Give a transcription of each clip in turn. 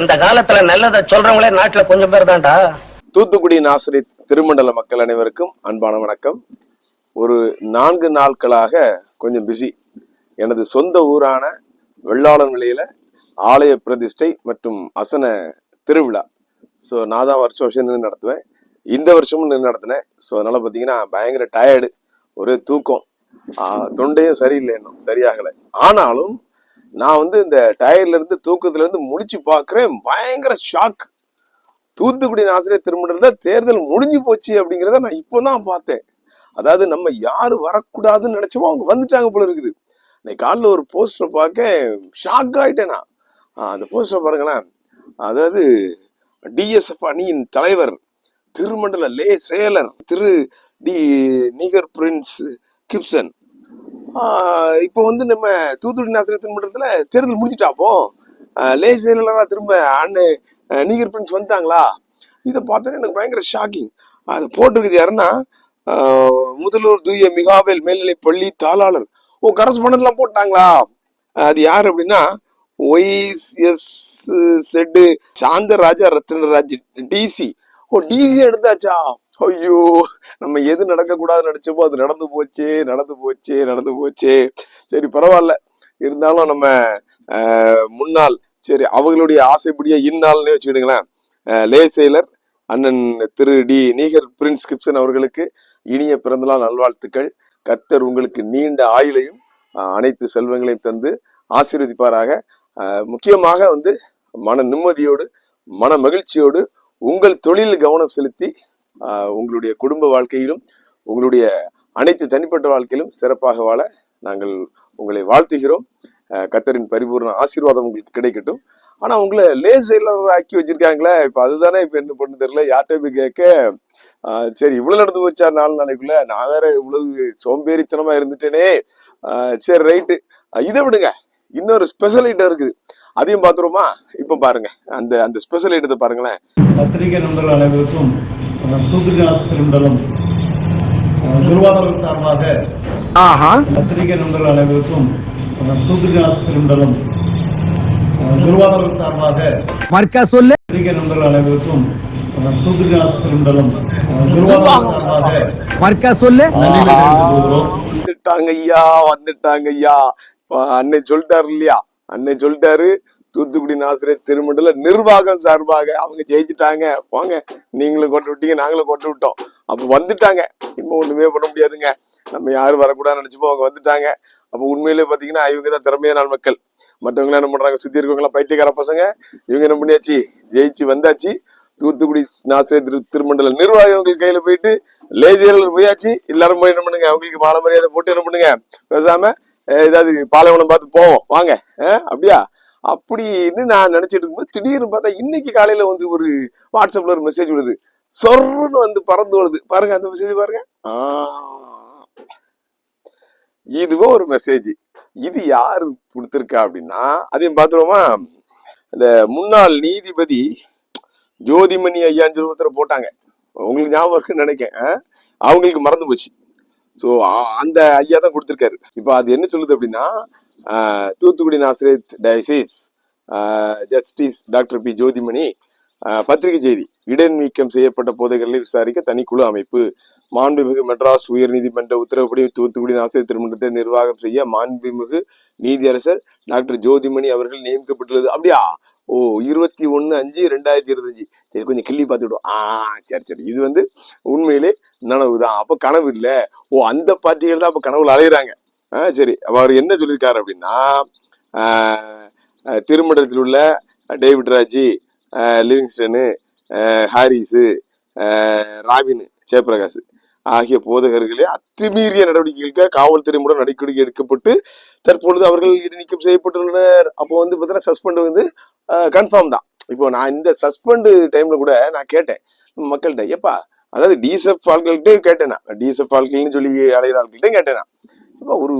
இந்த காலத்துல நல்லதை சொல்றவங்களே நாட்டுல கொஞ்சம் பேர் தான்டா. தூத்துக்குடி நாசிரி திருமண்டல மக்கள் அனைவருக்கும் அன்பான வணக்கம். ஒரு நான்கு நாட்களாக கொஞ்சம் பிஸி எனது சொந்த ஊரான வெள்ளாளன் விலையில ஆலய பிரதிஷ்டை மற்றும் அசன திருவிழா. ஸோ நான் தான் வருஷம் வருஷம் நின்று நடத்துவேன். இந்த வருஷமும் நின்று நடத்தினேன். ஸோ அதனால பார்த்தீங்கன்னா பயங்கர டயர்டு ஒரே தூக்கம். தொண்டையும் சரியில்லை இன்னும். சரியாகலை. ஆனாலும் நான் வந்து இந்த டயர்ல இருந்து தூக்கத்துல இருந்து முடிச்சு பார்க்குறேன். பயங்கர ஷாக் தூத்துக்குடி ஆசிரியர் திருமணத்துல தேர்தல் முடிஞ்சு போச்சு அப்படிங்கிறத நான் இப்போதான் பார்த்தேன். அதாவது நம்ம யாரு வரக்கூடாதுன்னு நினைச்சோமோ அவங்க வந்துட்டாங்க போல இருக்குது. இன்னைக்கு காலைல ஒரு போஸ்டர் பார்க்க ஷாக் ஆகிட்டேன் நான். அந்த போஸ்டர் பாருங்களேன். அதாவது டிஎஸ்எஃப் அணியின் தலைவர் திருமண்டல லே செயலர் திரு டி நிகர் பிரின்ஸ் கிப்சன். இப்போ வந்து நம்ம தூத்துக்குடி ஆசிரியர் மன்றத்தில் தேர்தல் முடிஞ்சிட்டாப்போ லே செயலாளராக திரும்ப அண்ணன் நீகர் பிரின்ஸ் வந்துட்டாங்களா? இதை பார்த்தோன்னே எனக்கு பயங்கர ஷாக்கிங் அது போட்டிருக்குது யாருன்னா முதலூர் தூய மிகாவேல் மேல்நிலை பள்ளி தாளாளர். ஓ கரஸ்பாண்டெல்லாம் போட்டாங்களா? அது யார் அப்படின்னா ஒய்ஸ் எஸ் செட்டு சாந்தராஜா ரத்னராஜ் டிசி ஓ டிசி எடுத்தாச்சா? ஐயோ நம்ம எது நடக்கக்கூடாதுன்னு நினைச்சோமோ அது நடந்து போச்சே நடந்து போச்சே நடந்து போச்சே. சரி பரவாயில்ல. இருந்தாலும் நம்ம முன்னாள் சரி அவங்களுடைய ஆசைப்படியே இந்நாள்னே வச்சுக்கிடுங்களேன். லே செயலர் அண்ணன் திரு டி. நீகர் பிரின்ஸ் கிப்சன் அவர்களுக்கு இனிய பிறந்தநாள் நல்வாழ்த்துக்கள். கர்த்தர் உங்களுக்கு நீண்ட ஆயுளையும் அனைத்து செல்வங்களையும் தந்து ஆசீர்வதிப்பாராக. முக்கியமாக வந்து மன நிம்மதியோடு மன மகிழ்ச்சியோடு உங்கள் தொழிலில் கவனம் செலுத்தி உங்களுடைய குடும்ப வாழ்க்கையிலும் உங்களுடைய அனைத்து தனிப்பட்ட வாழ்க்கையிலும் சிறப்பாக வாழ நாங்கள் உங்களை வாழ்த்துகிறோம். கத்தரின் பரிபூர்ண ஆசீர்வாதம் உங்களுக்கு கிடைக்கட்டும். ஆனா உங்களை லேசர் ஆக்கி வச்சிருக்காங்களே இப்ப அதுதானே இப்ப என்ன பண்ணு தெரியல. யார்கிட்ட போய் கேட்க சரி இவ்வளவு நடந்து போச்சா நாலு நாளைக்குள்ள? நான் வேற இவ்வளவு சோம்பேறித்தனமா இருந்துட்டேனே. சரி ரைட்டு இதை விடுங்க. இன்னொரு ஸ்பெஷல் ஐட்டம் இருக்குது. அதையும் பாத்துருமா இப்ப பாருங்க. அந்த அந்த ஸ்பெஷல் ஐட்டத்தை பாருங்களேன். பத்திரிகை நண்பர்கள் அனைவருக்கும் அஹ், தூத்துக்குடி ஆஸ்பத்திரி மண்டலம் அஹ், குருவானவர் சார்பாக பத்திரிகை நண்பர்கள் அனைவருக்கும் அஹ், தூத்துக்குடி ஆஸ்பத்திரி மண்டலம் அஹ், குருவானவர் சார்பாக மர்க்கா சொல்லு. பத்திரிகை நண்பர்கள் அனைவருக்கும் அஹ், தூத்துக்குடி ஆஸ்பத்திரி மண்டலம் அஹ், குருவானவர் சார்பாக மர்க்கா சொல்லு. நன்றிகளை தெரிவித்துக் கொள்கிறோம். வந்துட்டாங்க ஐயா வந்துட்டாங்க ஐயா அன்னை சொல்லிட்டாரு இல்லையா? அன்னை சொல்லிட்டாரு தூத்துக்குடி நாசிரியர் திருமண்டல நிர்வாகம் சார்பாக அவங்க ஜெயிச்சுட்டாங்க. போங்க. நீங்களும் கொண்டு விட்டீங்க நாங்களும் கொண்டு விட்டோம். அப்ப வந்துட்டாங்க. இன்னும் ஒண்ணுமே பண்ண முடியாதுங்க. நம்ம யாரும் வரக்கூடாதுன்னு நினைச்சப்போ அவங்க வந்துட்டாங்க. அப்ப உண்மையிலே பாத்தீங்கன்னா இவங்க தான் திறமையான மக்கள். மற்றவங்க என்ன பண்றாங்க? சுத்தி இருக்கவங்களாம் பைத்தியக்கார பசங்க. இவங்க என்ன பண்ணியாச்சு? ஜெயிச்சு வந்தாச்சு. தூத்துக்குடி நாசிரியர் திரு திருமண்டல நிர்வாகிகள் கையில போயிட்டு லேசியர்கள் போயாச்சு. எல்லாரும் போய் என்ன பண்ணுங்க? அவங்களுக்கு மாலை மரியாதை போட்டு என்ன பண்ணுங்க? பேசாம ஏதாவது பாலைவனம் பார்த்து போவோம். வாங்க. அப்படியா? அப்படின்னு நான் நினைச்சிட்டு இருக்கும்போது திடீர்னு பார்த்தா இன்னைக்கு காலையில வந்து ஒரு வாட்ஸ்அப்ல ஒரு மெசேஜ் விடுது சொர்ன்னு வந்து பறந்து வருது பாருங்க அந்த மெசேஜ் பாருங்க. இதுவும் ஒரு மெசேஜ் இது யாரு கொடுத்துருக்கா அப்படின்னா அதையும் பார்த்துருவோமா? இந்த முன்னாள் நீதிபதி ஜோதிமணி ஐயான்னு சொல்லி ஒருத்தரை போட்டாங்க. உங்களுக்கு ஞாபகம் இருக்குன்னு நினைக்கேன் அவங்களுக்கு மறந்து போச்சு. ஸோ அந்த ஐயா தான் கொடுத்துருக்காரு. இப்போ அது என்ன சொல்லுது அப்படின்னா Thoothukudi நாசிரியர் diocese justice doctor P. Jothimani பத்திரிகை செய்தி. இடன் நீக்கம் செய்யப்பட்ட போதைகளை விசாரிக்க தனிக்குழு அமைப்பு. மாண்புமிகு மெட்ராஸ் உயர்நீதிமன்ற உத்தரவுப்படி தூத்துக்குடி ஆசிரியர் திருமணத்தை நிர்வாகம் செய்ய மாண்புமிகு நீதியரசர் டாக்டர் ஜோதிமணி அவர்கள் நியமிக்கப்பட்டுள்ளது. அப்படியா? ஓ இருபத்தி ஒன்னு அஞ்சு ரெண்டாயிரத்தி இருபத்தஞ்சு. சரி கொஞ்சம் கிள்ளி பார்த்துக்கிட்டோம் ஆ சரி சரி. இது வந்து உண்மையிலே நனவு தான் அப்ப கனவு இல்ல. ஓ அந்த பார்ட்டிகள் தான் அப்ப கனவுல அலையிறாங்க. சரி. அவர் என்ன சொல்லியிருக்காரு அப்படின்னா திருமணத்தில் உள்ள David Raji Livingstone Harris Robin Jayaprakash ஆகிய போதகர்களே அத்துமீறிய நடவடிக்கைகளுக்கு காவல்துறை மூலம் நடவடிக்கை எடுக்கப்பட்டு தற்பொழுது அவர்கள் இடைநீக்கம் செய்யப்பட்டுள்ளனர். அப்போ வந்து பார்த்தீங்கன்னா சஸ்பெண்ட் வந்து கன்ஃபார்ம் தான். இப்போ நான் இந்த சஸ்பெண்டு டைம்ல கூட நான் கேட்டேன். மக்கள்கிட்ட ஏப்பா அதாவது டிசப் ஆட்கள்கிட்டே கேட்டேன் நான். டிஎஸ்எஃப் ஆட்கள்னு சொல்லி அலையிற ஆட்கள்கிட்ட கேட்டேன் நான். இப்போ ஒரு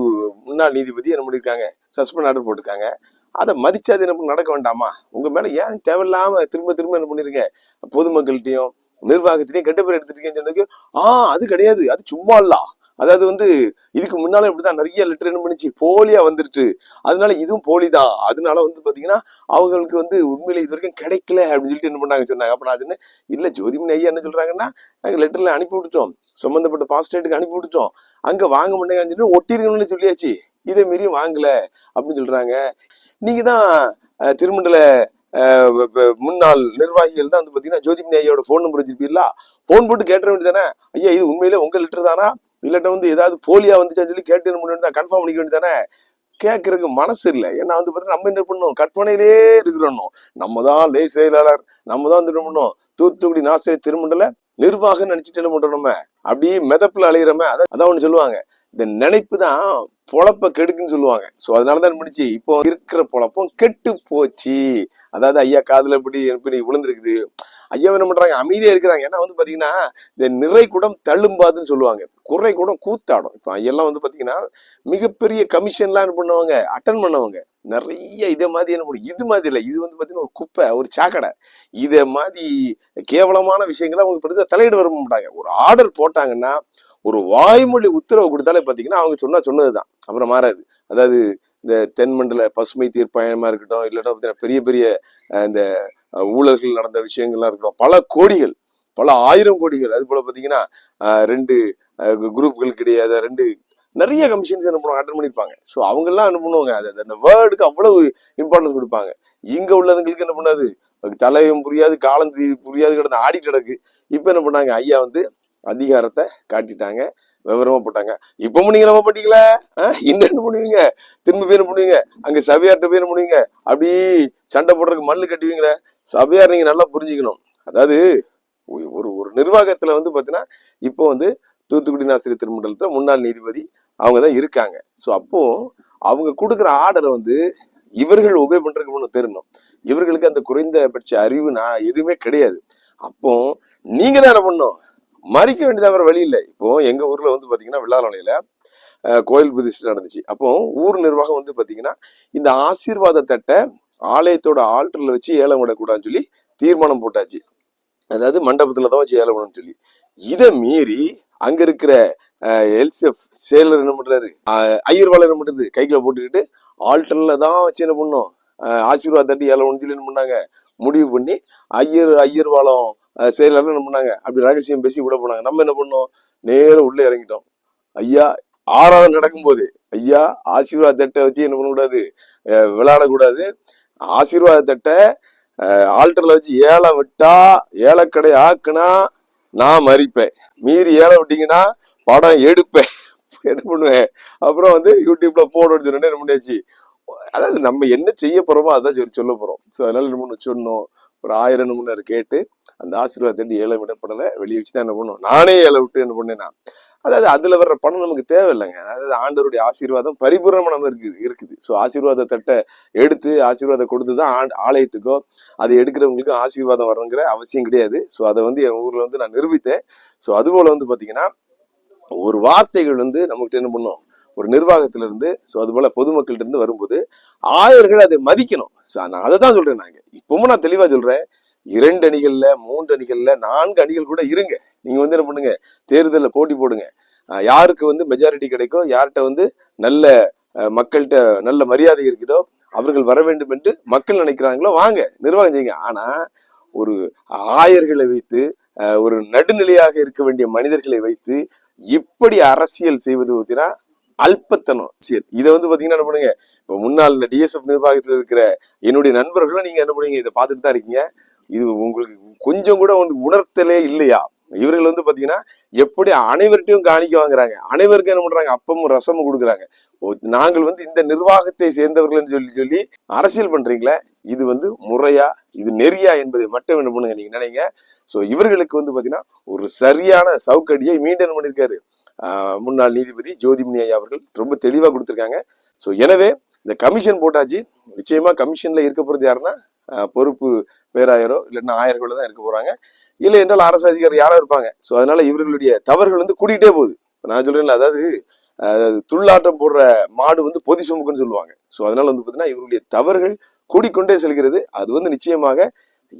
முன்னாள் நீதிபதி என்ன பண்ணியிருக்காங்க சஸ்பெண்ட் ஆர்டர் போட்டிருக்காங்க. அதை மதிச்சு அது என்ன நடக்க வேண்டாமா? உங்க மேல ஏன் தேவையில்லாம திரும்ப திரும்ப என்ன பண்ணிருக்கேன் பொதுமக்கள்கிட்டயும் நிர்வாகத்திலையும் கெட்ட பேர் எடுத்துட்டீங்கன்னு சொன்னதுக்கு ஆ அது கிடையாது. அது சும்மா இல்ல. அதாவது வந்து இதுக்கு முன்னால இப்படிதான் நிறைய லெட்டர் என்ன பண்ணிச்சு? போலியா வந்துருச்சு. அதனால இதுவும் போலி தான். அதனால வந்து பாத்தீங்கன்னா அவங்களுக்கு வந்து உண்மையில இது வரைக்கும் கிடைக்கல அப்படின்னு சொல்லிட்டு என்ன பண்ணாங்க சொன்னாங்க. அப்ப நான் அது இல்ல ஜோதிமணி ஐயா என்ன சொல்றாங்கன்னா நாங்க லெட்டர்ல அனுப்பி விட்டுட்டோம். சம்பந்தப்பட்ட பாஸ்டேட்டுக்கு அனுப்பி விட்டுட்டோம். அங்க வாங்க மாட்டேங்கன்னு சொல்லிட்டு ஒட்டிருக்கணும்னு சொல்லியாச்சு. இதே மீறி வாங்கல அப்படின்னு சொல்றாங்க. நீங்க தான் திருமண்டல முன்னாள் நிர்வாகிகள் தான் வந்து பாத்தீங்கன்னா ஜோதிமணி ஐயாவோட ஃபோன் நம்பர் வச்சிருப்பீங்களா? ஃபோன் போட்டு கேட்ட வேண்டியதானே ஐயா இது உண்மையிலே உங்க லெட்டர் தானா? இல்லட்ட வந்து ஏதாவது போலியா வந்துச்சான்னு சொல்லி கேட்டு முடியும் கன்ஃபார்ம் பண்ணிக்க வேண்டியதானே கேட்கறதுக்கு மனசு இல்லை. ஏன்னா வந்து பார்த்தீங்கன்னா நம்ம என்ன பண்ணோம் கற்பனையிலே இருக்கிறோம் நம்ம தான் லே செயலாளர். நம்ம தான் வந்து என்ன பண்ணோம் தூத்துக்குடி நாசிரியர் திருமண்டல நிர்வாகம் நினைச்சிட்டு என்ன பண்றோம் நம்ம? அப்படியே மிதப்புல அலையிறோமே. அதான் அதான் ஒண்ணு சொல்லுவாங்க. இந்த நினைப்பு தான் பொழப்ப கெடுக்குன்னு சொல்லுவாங்க. சோ அதனால தான் முடிச்சு இப்போ இருக்கிற பொழப்பம் கெட்டு போச்சு. அதாவது ஐயா காதுல இப்படி இப்படி விழுந்திருக்குது. ஐயா என்ன பண்றாங்க? அமைதியா இருக்கிறாங்க. ஏன்னா வந்து பாத்தீங்கன்னா இந்த நிறை குடம் தள்ளும்பாதுன்னு சொல்லுவாங்க. குறை குடம் கூத்தாடும். இப்போ ஐயெல்லாம் வந்து பாத்தீங்கன்னா மிகப்பெரிய கமிஷன்லாம் என்ன பண்ணுவாங்க? அட்டன் பண்ணவங்க. நிறைய இதே மாதிரி என்ன பண்ணும் இது மாதிரி இல்லை. இது வந்து பாத்தீங்கன்னா ஒரு குப்பை ஒரு சாக்கடை. இதை மாதிரி கேவலமான விஷயங்களை அவங்க பெருசாக தலையிட வர மாட்டாங்க. ஒரு ஆர்டர் போட்டாங்கன்னா ஒரு வாய்மொழி உத்தரவு கொடுத்தாலே பாத்தீங்கன்னா அவங்க சொன்னா சொன்னதுதான். அப்புறம் மாறாது. அதாவது இந்த தென்மண்டல பசுமை தீர்ப்பாயமா இருக்கட்டும் இல்லாட்டா பார்த்தீங்கன்னா பெரிய பெரிய இந்த ஊழல்கள் நடந்த விஷயங்கள்லாம் இருக்கட்டும் பல கோடிகள் பல ஆயிரம் கோடிகள். அது போல பார்த்தீங்கன்னா ரெண்டு குரூப்களுக்கு இடையே ரெண்டு நிறைய கமிஷன்ஸ் என்ன பண்ணுவாங்க அட்டன் பண்ணியிருப்பாங்க ஸோ அவங்கெல்லாம் என்ன பண்ணுவாங்க அது அந்த வேர்டுக்கு அவ்வளவு இம்பார்ட்டன்ஸ் கொடுப்பாங்க. இங்கே உள்ளவங்களுக்கு என்ன பண்ணாது? தலையும் புரியாது காலம் புரியாது கிடந்த ஆடி கிடக்கு. இப்போ என்ன பண்ணாங்க ஐயா வந்து அதிகாரத்தை காட்டிட்டாங்க விவரமா போட்டாங்க. இப்பவும் நீங்க நம்ம பண்ணிக்கல. என்னென்ன பண்ணுவீங்க திரும்ப பேர் பண்ணுவீங்க அங்க சபையார்ட்ட பேர் பண்ணுவீங்க அப்படி சண்டை போடுறதுக்கு மல்லு கட்டுவீங்களே? சபையார் நீங்க நல்லா புரிஞ்சுக்கணும். அதாவது ஒரு ஒரு நிர்வாகத்துல வந்து பாத்தீங்கன்னா இப்போ வந்து தூத்துக்குடி நாசிரியர் திருமண்டலத்துல முன்னாள் நீதிபதி அவங்க தான் இருக்காங்க. ஸோ அப்போ அவங்க கொடுக்குற ஆர்டரை வந்து இவர்கள் உபயோக பண்றதுக்கு ஒன்று தெரியணும் இவர்களுக்கு அந்த குறைந்தபட்ச அறிவு நான் எதுவுமே கிடையாது. அப்போ நீங்க தான் என்ன பண்ணணும்? மறிக்க வேண்டியது அவர் வழி இல்லை. இப்போ எங்க ஊர்ல வந்து பாத்தீங்கன்னா விழாநிலையில கோயில் பிரதிஷ்டை நடந்துச்சு. அப்போ ஊர் நிர்வாகம் வந்து பாத்தீங்கன்னா இந்த ஆசீர்வாத தட்டை ஆலயத்தோட ஆல்டர்ல வச்சு ஏலம் விடக்கூடாதுன்னு சொல்லி தீர்மானம் போட்டாச்சு. அதாவது மண்டபத்துல தான் வச்சு ஏலம் விடணும்னு சொல்லி. இதை மீறி அங்க இருக்கிற எல்சிஎஃப் சேலர் என்ன பண்றாரு? ஐயர்வாளர் என்ன பண்றது? கைக்குள்ள போட்டுக்கிட்டு ஆல்டர்ல தான் வச்சு என்ன பண்ணோம் ஆசீர்வாத தட்டி ஏழை ஒன்று என்ன பண்ணாங்க? முடிவு பண்ணி ஐயர் ஐயர்வாளம் அஹ், என்ன பண்ணாங்க அப்படி ரகசியம் பேசி விட போனாங்க. நம்ம என்ன பண்ணோம்? நேரம் உள்ள இறங்கிட்டோம். ஐயா ஆறாவது நடக்கும்போது ஐயா ஆசீர்வாத தட்டை வச்சு என்ன பண்ணக்கூடாது? விளையாடக்கூடாது. ஆசீர்வாத தட்டை ஆல்டர்ல வச்சு ஏழை விட்டா ஏலக்கடை ஆக்குனா நான் மறிப்பேன். மீறி ஏழை விட்டீங்கன்னா படம் எடுப்பேன். என்ன பண்ணுவேன்? அப்புறம் வந்து யூடியூப்ல போடணும்னு என்ன பண்ணியாச்சு? அதாவது நம்ம என்ன செய்ய போறோமோ அதான் சொல்லி சொல்ல போறோம். ஸோ அதனால என்ன பண்ண சொன்னோம். ஒரு ஆயிரம் மூணு கேட்டு அந்த ஆசீர்வாதத்தை ஏழை விடப்படலை. வெளியே வச்சு தான் என்ன பண்ணும் நானே ஏழை விட்டு என்ன பண்ணேன்னா அதாவது அதுல வர்ற பணம் நமக்கு தேவையில்லைங்க. அதாவது ஆண்டவருடைய ஆசீர்வாதம் பரிபூர்ணமா நம்ம இருக்குது. இருக்குது ஸோ ஆசீர்வாதத்தட்டை எடுத்து ஆசீர்வாதம் கொடுத்து தான் ஆ- ஆலயத்துக்கோ அதை எடுக்கிறவங்களுக்கும் ஆசீர்வாதம் வரணுங்கிற அவசியம் கிடையாது. ஸோ அதை வந்து என் ஊர்ல வந்து நான் நிரூபித்தேன். ஸோ அதுபோல வந்து பாத்தீங்கன்னா ஒரு வார்த்தைகள் வந்து நம்மகிட்ட என்ன பண்ணும்? ஒரு நிர்வாகத்திலிருந்து ஸோ அதுபோல் பொதுமக்கள்கிட்ட இருந்து வரும்போது ஆயர்கள் அதை மதிக்கணும். ஸோ நான் அதை தான் சொல்கிறேன் நாங்கள் இப்பவும் நான் தெளிவாக சொல்கிறேன் இரண்டு அணிகள்ல மூன்று அணிகள்ல நான்கு அணிகள் கூட இருங்க. நீங்க வந்து என்ன பண்ணுங்க? தேர்தலில் போட்டி போடுங்க. யாருக்கு வந்து மெஜாரிட்டி கிடைக்கும்? யார்கிட்ட வந்து நல்ல மக்கள்கிட்ட நல்ல மரியாதை இருக்குதோ அவர்கள் வர வேண்டும் என்று மக்கள் நினைக்கிறாங்களோ வாங்க நிர்வாகம் செய்யுங்க. ஆனா ஒரு ஆயர்களை வைத்து ஒரு நடுநிலையாக இருக்க வேண்டிய மனிதர்களை வைத்து இப்படி அரசியல் செய்வது பார்த்தீங்கன்னா அல்பத்தனம். அரசியல். இதை வந்து பாத்தீங்கன்னா என்ன பண்ணுங்க? இப்போ முன்னாள் டிஎஸ்எஃப் நிர்வாகத்தில் இருக்கிற என்னுடைய நண்பர்களும் நீங்க என்ன பண்ணுவீங்க? இதை பார்த்துட்டு தான் இருக்கீங்க. இது உங்களுக்கு கொஞ்சம் கூட உங்களுக்கு உணர்த்தலே இல்லையா? இவர்கள் வந்து பாத்தீங்கன்னா எப்படி அனைவர்கிட்டையும் காணிக்க வாங்குறாங்க. அனைவருக்கும் என்ன பண்றாங்க? அப்பமும் ரசமும் கொடுக்குறாங்க. நாங்கள் வந்து இந்த நிர்வாகத்தை சேர்ந்தவர்கள் சொல்லி சொல்லி அரசியல் பண்றீங்களே இது வந்து முறையா இது நெறியா என்பதை மட்டும் என்ன பண்ணுங்க நீங்க நினைங்க. சோ இவர்களுக்கு வந்து பாத்தீங்கன்னா ஒரு சரியான சவுக்கடியை மீண்டும் பண்ணியிருக்காரு பண்ணிருக்காரு? முன்னாள் நீதிபதி ஜோதிமணி ஐயா அவர்கள் ரொம்ப தெளிவா கொடுத்திருக்காங்க. சோ எனவே இந்த கமிஷன் போட்டாச்சு. நிச்சயமா கமிஷன்ல இருக்க போறது யாருன்னா பொறுப்பு பேராயரோ இல்லைன்னா ஆயர்களோ தான் இருக்க போறாங்க. இல்லை என்றால் அரசு அதிகாரி யாரோ இருப்பாங்க. ஸோ அதனால இவர்களுடைய தவறுகள் வந்து கூட்டிகிட்டே போகுது. இப்போ நான் சொல்றேன்ல அதாவது அஹ், துள்ளாட்டம் போடுற மாடு வந்து பொதி சுமக்குன்னு சொல்லுவாங்க. ஸோ அதனால வந்து பார்த்தீங்கன்னா இவருடைய தவறுகள் கூடிக்கொண்டே செல்கிறது. அது வந்து நிச்சயமாக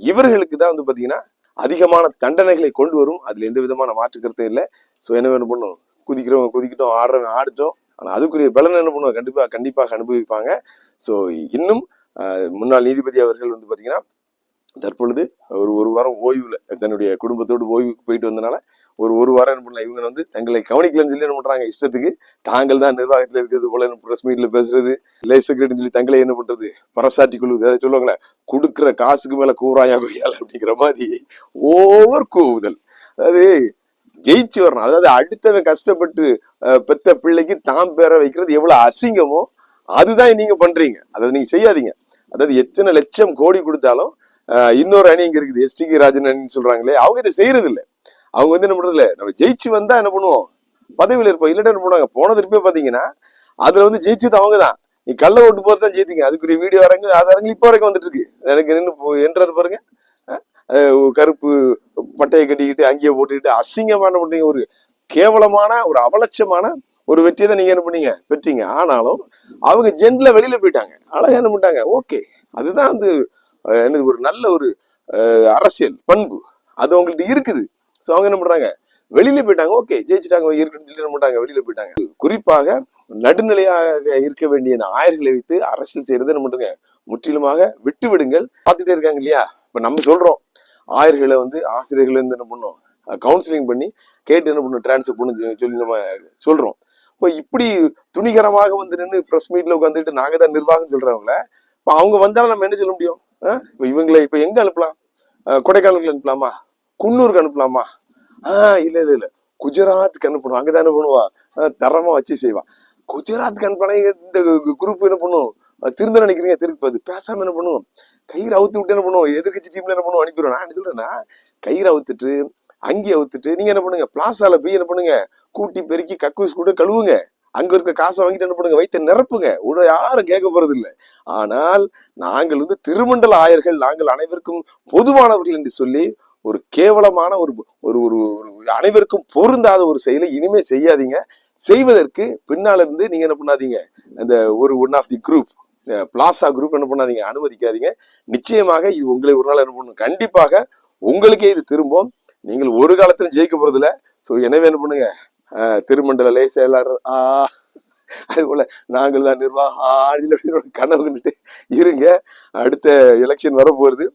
இவர்களுக்கு தான் வந்து பார்த்தீங்கன்னா அதிகமான தண்டனைகளை கொண்டு வரும். அதில் எந்த விதமான மாற்று கருத்தும் இல்லை. ஸோ என்ன வேணும் பண்ணும் குதிக்கிறவங்க குதிக்கிட்டோம் ஆடுறவங்க ஆடிட்டோம். ஆனால் அதுக்குரிய பலன் என்ன பண்ணுவோம் கண்டிப்பாக கண்டிப்பாக அனுபவிப்பாங்க. ஸோ இன்னும் முன்னாள் நீதிபதி அவர்கள் வந்து பார்த்தீங்கன்னா தற்பொழுது ஒரு ஒரு வாரம் ஓய்வுல தன்னுடைய குடும்பத்தோடு ஓய்வுக்கு போயிட்டு வந்தனால ஒரு ஒரு வாரம் என்ன பண்ணலாம் இவங்க வந்து தங்களை கவனிக்கலன்னு சொல்லி என்ன பண்றாங்க இஷ்டத்துக்கு தாங்கள் தான் நிர்வாகத்தில் இருக்கிறது போல ப்ரெஸ் மீட்ல பேசுறது லே செக்ரட்டரின்னு சொல்லி தங்களை என்ன பண்றது பரசாட்டி கொள்வது அதை சொல்லுவாங்களே கொடுக்குற காசுக்கு மேல கூறாயா கொய்யால் அப்படிங்கிற மாதிரி ஓவர் கூவுதல். அதாவது ஜெயிச்சு வரணும். அதாவது அடுத்தவன் கஷ்டப்பட்டு பெத்த பிள்ளைக்கு தாம் பேர வைக்கிறது எவ்வளவு அசிங்கமோ அதுதான் நீங்க பண்றீங்க. அதை நீங்க செய்யாதீங்க. அதாவது எத்தனை லட்சம் கோடி கொடுத்தாலும் இன்னொரு அணி இங்க இருக்குது எஸ்டிகே ராஜன் அணின்னு சொல்றாங்களே அவங்க இதை செய்யறது இல்லை அவங்க வந்து என்ன பண்றது இல்லை நம்ம ஜெயிச்சு வந்தா என்ன பண்ணுவோம்? பதவியில் இருப்போம். இல்லட்டா என்ன பண்ணுவாங்க? போன திருப்பி பாத்தீங்கன்னா அதுல வந்து ஜெயிச்சது அவங்க தான். நீ கள்ள ஓட்டு போறது தான் ஜெயித்தீங்க. அதுக்குரிய வீடியோ அரங்கு அது அரங்கு இப்போ வரைக்கும் வந்துட்டு இருக்கு. எனக்கு நின்று என்றார் பாருங்க. கருப்பு பட்டையை கட்டிக்கிட்டு அங்கேயே போட்டுக்கிட்டு அசிங்கமான பண்ணீங்க ஒரு கேவலமான ஒரு அவலட்சமான ஒரு வெற்றியை தான் நீங்க என்ன பண்ணீங்க? பெற்றீங்க. ஆனாலும் அவங்க ஜென்ல வெளியில போயிட்டாங்க. அழகா என்ன பண்ணிட்டாங்க? ஓகே. அதுதான் வந்து என்னது ஒரு நல்ல ஒரு அரசியல் பண்பு. அது அவங்கள்ட்ட இருக்குது. ஸோ அவங்க என்ன பண்ணுறாங்க வெளியில போயிட்டாங்க. ஓகே. ஜெயிச்சிட்டாங்க. இருக்குன்னு சொல்லி என்ன பண்ணிட்டாங்க வெளியில போயிட்டாங்க. குறிப்பாக நடுநிலையாக இருக்க வேண்டிய இந்த ஆயர்களை வைத்து அரசியல் செய்யறது என்ன பண்றீங்க? முற்றிலுமாக விட்டு விடுங்கள். பார்த்துட்டே இருக்காங்க இல்லையா? இப்ப நம்ம சொல்றோம். ஆயர்களை வந்து ஆசிரியர்களை வந்து என்ன பண்ணோம்? கவுன்சிலிங் பண்ணி கேட்டு என்ன பண்ணும்? டிரான்ஸ்ஃபர் பண்ணு சொல்லி நம்ம சொல்றோம். இப்போ இப்படி துணிகரமாக வந்து நின்று ப்ரெஸ் மீட்ல உட்காந்துட்டு நாங்க தான் நிர்வாகம் சொல்றவங்கள இப்போ அவங்க வந்தாலும் நம்ம என்ன சொல்ல முடியும்? இப்போ இவங்களை இப்போ எங்க அனுப்பலாம்? கொடைக்கானலுக்கு அனுப்பலாமா? குன்னூருக்கு அனுப்பலாமா? ஆஹ் இல்ல இல்ல இல்ல. குஜராத்துக்கு அனுப்பணும். அங்கதான் என்ன பண்ணுவா? தரமா வச்சு செய்வான் குஜராத்துக்கு அனுப்பினா இந்த குரூப் என்ன பண்ணும்? திருந்த நினைக்கிறீங்க? திருப்பது பேசாம என்ன பண்ணுவோம் கயிறு அவுத்து விட்டு என்ன பண்ணுவோம் எதிர்கட்சி டீம்ல என்ன பண்ணுவோம் அனுப்பிடுவோம் நான் என்ன சொல்றேன்னா கயிறு அவுத்துட்டு அங்கி அவுத்துட்டு நீங்க என்ன பண்ணுங்க? பிளாசால போய் என்ன பண்ணுங்க? கூட்டி பெருக்கி கக்கூஸ் கூட கழுவுங்க. அங்க இருக்க காசை வாங்கிட்டு என்ன பண்ணுங்க? வைத்த நிரப்புங்க. உடனே யாரும் கேட்க போறது இல்லை ஆனால் நாங்கள் வந்து திருமண்டல ஆயர்கள் நாங்கள் அனைவருக்கும் பொதுவானவர்கள் என்று சொல்லி ஒரு கேவலமான ஒரு ஒரு ஒரு ஒரு அனைவருக்கும் பொருந்தாத ஒரு செயலை இனிமே செய்யாதீங்க. செய்வதற்கு பின்னால இருந்து நீங்க என்ன பண்ணாதீங்க? அந்த ஒரு one of the group plaza group என்ன பண்ணாதீங்க? அனுமதிக்காதீங்க. நிச்சயமாக இது உங்களை ஒரு நாள் என்ன பண்ணும்? கண்டிப்பாக உங்களுக்கே இது திரும்பும். நீங்கள் ஒரு காலத்திலும் ஜெயிக்க போறதில்ல. ஸோ எனவே என்ன பண்ணுங்க? திருமண்டல லே செயலாளர் ஆ அது போல நாங்கள் தான் நிர்வாகம் ஆடியில் அப்படின்னு ஒரு இருங்க. அடுத்த எலெக்ஷன் வரப்போகுது.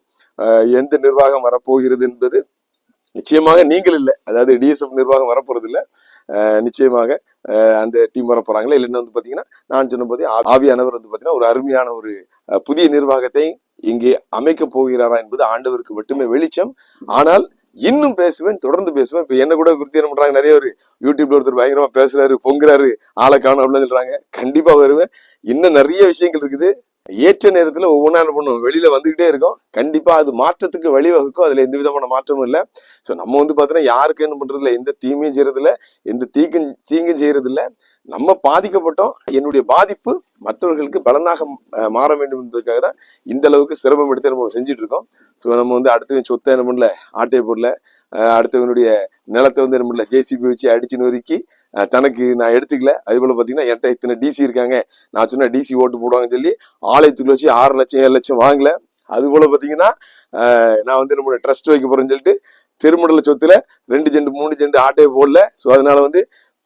எந்த நிர்வாகம் வரப்போகிறது என்பது நிச்சயமாக நீங்கள் இல்லை. அதாவது டிஎஸ்எஃப் நிர்வாகம் வரப்போறது இல்லை நிச்சயமாக அந்த டீம் வர போறாங்களா இல்லைன்னு வந்து பார்த்தீங்கன்னா நான் சொன்ன போதே ஆவியானவர் வந்து பார்த்தீங்கன்னா ஒரு அருமையான ஒரு புதிய நிர்வாகத்தை இங்கே அமைக்க போகிறாரா என்பது ஆண்டவருக்கு மட்டுமே வெளிச்சம். ஆனால் இன்னும் பேசுவேன் தொடர்ந்து பேசுவேன். இப்ப என்ன கூட குறித்து என்ன பண்றாங்க? நிறைய ஒரு யூடியூப்ல ஒருத்தர் பயங்கரமா பேசுறாரு பொங்குறாரு ஆளை காணும் அப்படின்னு சொல்றாங்க கண்டிப்பா வருவேன். இன்னும் நிறைய விஷயங்கள் இருக்குது. ஏற்ற நேரத்துல ஒவ்வொன்றா என்ன பண்ணும் வெளியில வந்துகிட்டே இருக்கும். கண்டிப்பா அது மாற்றத்துக்கு வழிவகுக்கும். அதுல எந்த விதமான மாற்றமும் இல்லை. ஸோ நம்ம வந்து பார்த்தோன்னா யாருக்கும் என்ன பண்றது எந்த தீமையும் செய்யறதில்ல. எந்த தீக்கும் தீங்கும் செய்யறது நம்ம பாதிக்கப்பட்டோம். என்னுடைய பாதிப்பு மற்றவர்களுக்கு பலனாக மாற வேண்டும் என்பதற்காக தான் இந்த அளவுக்கு சிரமம் எடுத்து நம்ம செஞ்சுட்டு இருக்கோம் ஸோ நம்ம வந்து அடுத்தவன் சொத்தை என்ன பண்ணல ஆட்டையை போடல அடுத்தவனுடைய நிலத்தை வந்து என்ன பண்ணல ஜேசிபி வச்சு அடிச்சு நொறுக்கி தனக்கு நான் எடுத்துக்கல. அதே போல பார்த்தீங்கன்னா என்கிட்ட இத்தனை டிசி இருக்காங்க. நான் சொன்ன டிசி ஓட்டு போடுவாங்கன்னு சொல்லி ஆலயத்துக்குள்ள வச்சு ஆறு லட்சம் ஏழு லட்சம் வாங்கல. அது போல பார்த்தீங்கன்னா நான் வந்து நம்ம ட்ரஸ்ட் வைக்க போறேன்னு சொல்லிட்டு திருமண்டல சொத்துல ரெண்டு ஜெண்டு மூணு ஜெண்டு ஆட்டையை போடல. ஸோ அதனால வந்து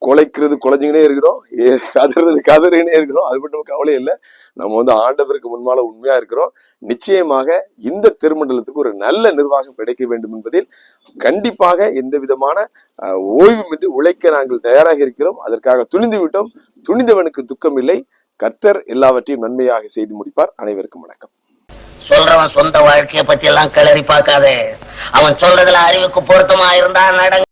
குலைக்கிறது குலைஞ்சிக்கினே இருக்கிறோம். கதறது கதறினே இருக்கிறோம். அது மட்டும் கவலை இல்லை. நம்ம வந்து ஆண்டவருக்கு முன்பால உண்மையா இருக்கிறோம். நிச்சயமாக இந்த திருமண்டலத்துக்கு ஒரு நல்ல நிர்வாகம் கிடைக்க வேண்டும் என்பதில் கண்டிப்பாக எந்த விதமான ஓய்வுமின்றி உழைக்க நாங்கள் தயாராக இருக்கிறோம். அதற்காக துணிந்து விட்டோம். துணிந்தவனுக்கு துக்கம் இல்லை. கத்தர் எல்லாவற்றையும் நன்மையாக செய்து முடிப்பார். அனைவருக்கும் வணக்கம். சொல்றவன் சொந்த வாழ்க்கையை பத்தி எல்லாம் கிளறி பார்க்காதே. அவன் சொல்றதுல அறிவுக்கு பொருத்தமா இருந்தா நட